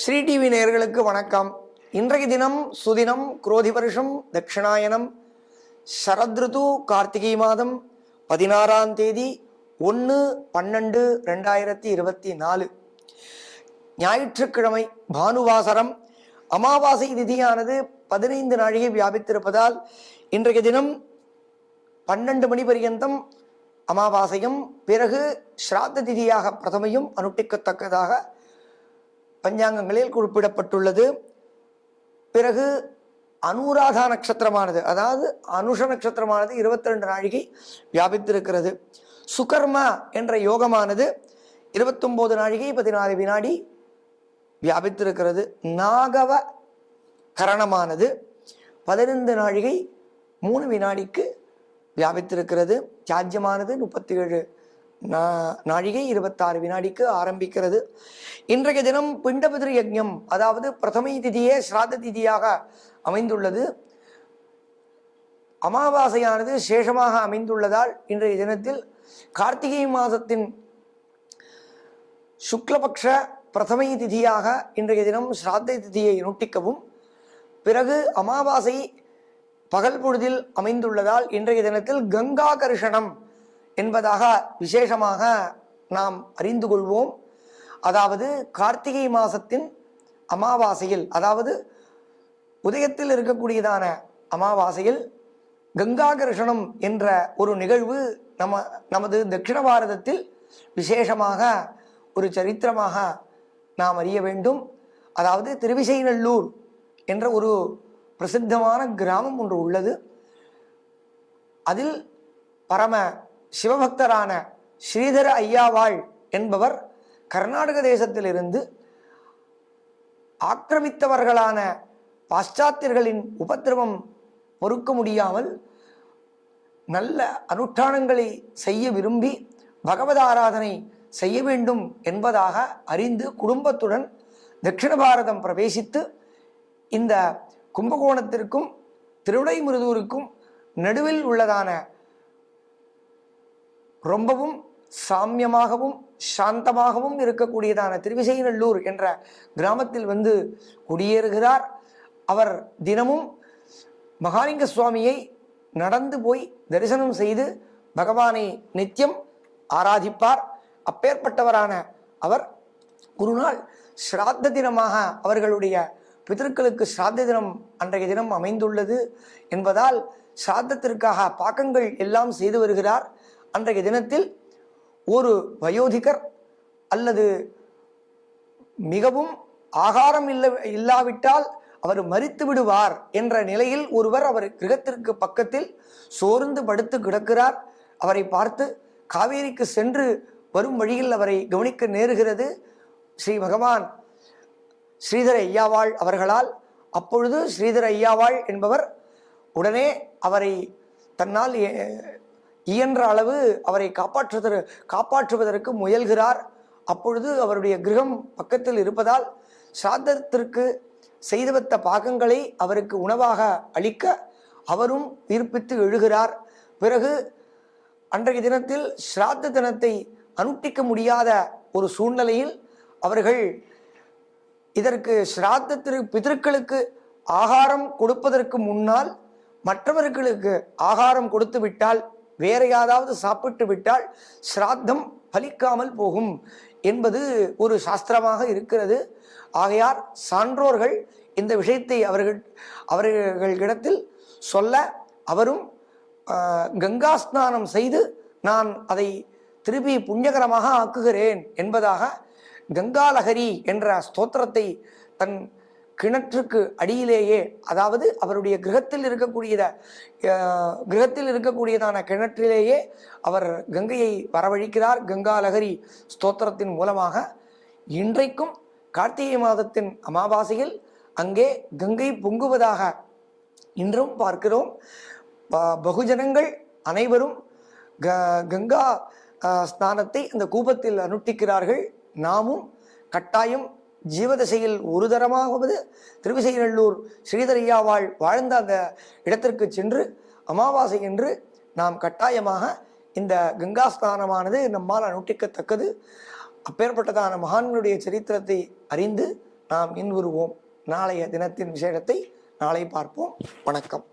Sri TV நேர்களுக்கு வணக்கம். இன்றைய தினம் சுதினம் குரோதி வருஷம் தட்சிணாயனம் சரத்ருது கார்த்திகை மாதம் பதினாறாம் தேதி ஒன்று பன்னெண்டு ரெண்டாயிரத்தி இருபத்தி நாலு. ஞாயிற்றுக்கிழமை பானுவாசரம். அமாவாசை திதியானது பதினைந்து நாழிகை வியாபித்திருப்பதால் இன்றைய தினம் பன்னெண்டு மணி பரியந்தம் அமாவாசையும் பிறகு ஸ்ராத்த திதியாக பிரதமையும் அனுட்டிக்கத்தக்கதாக பஞ்சாங்கங்களில் குறிப்பிடப்பட்டுள்ளது. பிறகு அனுராதா நட்சத்திரமானது அதாவது அனுஷ நட்சத்திரமானது இருபத்தி ரெண்டு நாழிகை வியாபித்திருக்கிறது. சுகர்மா என்ற யோகமானது இருபத்தொம்போது நாழிகை பதினாறு வினாடி வியாபித்திருக்கிறது. நாகவ கரணமானது பதினைந்து நாழிகை மூணு வினாடிக்கு வியாபித்திருக்கிறது. தியாஜ்யமானது முப்பத்தி ஏழு நாழிகை இருபத்தாறு வினாடிக்கு ஆரம்பிக்கிறது. இன்றைய தினம் பிண்டபிதிரு யஜ்யம் அதாவது பிரதமை திதியே ஸ்ராத்த திதியாக அமைந்துள்ளது. அமாவாசையானது சேஷமாக அமைந்துள்ளதால் இன்றைய தினத்தில் கார்த்திகை மாதத்தின் சுக்லபக்ஷ பிரதமை திதியாக இன்றைய தினம் ஸ்ராத்த திதியை நுட்டிக்கவும். பிறகு அமாவாசை பகல் பொழுதில் அமைந்துள்ளதால் இன்றைய தினத்தில் கங்கா கர்ஷணம் என்பதாக விசேஷமாக நாம் அறிந்து கொள்வோம். அதாவது கார்த்திகை மாதத்தின் அமாவாசையில் அதாவது உதயத்தில் இருக்கக்கூடியதான அமாவாசையில் கங்காகர்ஷணம் என்ற ஒரு நிகழ்வு நம்ம நமது தட்சிண பாரதத்தில் விசேஷமாக ஒரு சரித்திரமாக நாம் அறிய வேண்டும். அதாவது திருவிசைநல்லூர் என்ற ஒரு பிரசித்தமான கிராமம் ஒன்று உள்ளது. அதில் பரம சிவபக்தரான ஸ்ரீதர ஐயாவாள் என்பவர் கர்நாடக தேசத்திலிருந்து ஆக்கிரமித்தவர்களான பாশ্চাத்தியர்களின் உபத்திரவம் பொறுக்க முடியாமல் நல்ல அனுஷ்டானங்களை செய்ய விரும்பி பகவத் ஆராதனை செய்ய வேண்டும் என்பதாக அறிந்து குடும்பத்துடன் தட்சிண பாரதம் பிரவேசித்து இந்த கும்பகோணத்திற்கும் திருவிடைமுருதூருக்கும் நடுவில் உள்ளதான ரொம்பவும் சாமியமாகவும் சாந்தமாகவும் இருக்கக்கூடியதான திருவிசைநல்லூர் என்ற கிராமத்தில் வந்து குடியேறுகிறார். அவர் தினமும் மகாலிங்க சுவாமியை நடந்து போய் தரிசனம் செய்து பகவானை நித்தியம் ஆராதிப்பார். அப்பேற்பட்டவரான அவர் குருநாள் ஸ்ராத்த தினமாக அவர்களுடைய பிதற்களுக்கு ஸ்ராத்த தினம் அன்றைய தினம் அமைந்துள்ளது என்பதால் சிராத்தத்திற்காக பாக்கங்கள் எல்லாம் செய்து வருகிறார். அன்றைய தினத்தில் ஒரு வயோதிகர் அல்லது மிகவும் ஆகாரம் இல்ல இல்லாவிட்டால் அவர் மறித்து விடுவார் என்ற நிலையில் ஒருவர் அவர் கிரகத்திற்கு பக்கத்தில் சோர்ந்து படுத்து கிடக்கிறார். அவரை பார்த்து காவேரிக்கு சென்று வரும் வழியில் அவரை கவனிக்க நேருகிறது. ஸ்ரீ பகவான் ஸ்ரீதர ஐயாவாள் அவர்களால் அப்பொழுது ஸ்ரீதர ஐயாவாள் என்பவர் உடனே அவரை தன்னால் இயன்ற அளவு அவரை காப்பாற்றுவதற்கு காப்பாற்றுவதற்கு முயல்கிறார். அப்பொழுது அவருடைய கிரகம் பக்கத்தில் இருப்பதால் சாதத்திற்கு செய்து வைத்த பாகங்களை அவருக்கு உணவாக அளிக்க அவரும் உயிர்ப்பித்து எழுகிறார். பிறகு அன்றைய தினத்தில் ஸ்ராத்த தினத்தை அனுட்டிக்க முடியாத ஒரு சூழ்நிலையில் அவர்கள் இதற்கு ஸ்ராத்தத்திற்கு பிதற்களுக்கு ஆகாரம் கொடுப்பதற்கு முன்னால் மற்றவர்களுக்கு ஆகாரம் கொடுத்து விட்டால் வேற யாராவது சாப்பிட்டு விட்டால் ஸ்ராத்தம் பலிக்காமல் போகும் என்பது ஒரு சாஸ்திரமாக இருக்கிறது. ஆகையார் சான்றோர்கள் இந்த விஷயத்தை அவர்கள் அவர்களிடத்தில் சொல்ல அவரும் கங்கா ஸ்நானம் செய்து நான் அதை திருப்பி புண்ணியகரமாக ஆக்குகிறேன் என்பதாக கங்காலகரி என்ற ஸ்தோத்திரத்தை தன் கிணற்றுக்கு அடியிலேயே அதாவது அவருடைய கிரகத்தில் இருக்கக்கூடியத கிரகத்தில் இருக்கக்கூடியதான கிணற்றிலேயே அவர் கங்கையை வரவழிக்கிறார். கங்காலகரி ஸ்தோத்திரத்தின் மூலமாக இன்றைக்கும் கார்த்திகை மாதத்தின் அமாவாசையில் அங்கே கங்கை பொங்குவதாக இன்றும் பார்க்கிறோம். ப- பகுஜனங்கள் அனைவரும் க கங்கா ஸ்நானத்தை அந்த கூபத்தில் அனுஷ்டிக்கிறார்கள் நாமும் கட்டாயம் ஜீவதசையில் ஒரு தரமாவது திருவிசைநல்லூர் ஸ்ரீதரையாவாள் வாழ்ந்த அந்த இடத்திற்கு சென்று அமாவாசை என்று நாம் கட்டாயமாக இந்த கங்கா ஸ்நானமானது நம்மால் அனுட்டிக்கத்தக்கது அப்பேற்பட்டதான மகான்களுடைய சரித்திரத்தை அறிந்து நாம் இன்வருவோம் நாளைய தினத்தின் விசேஷத்தை நாளை பார்ப்போம். வணக்கம்.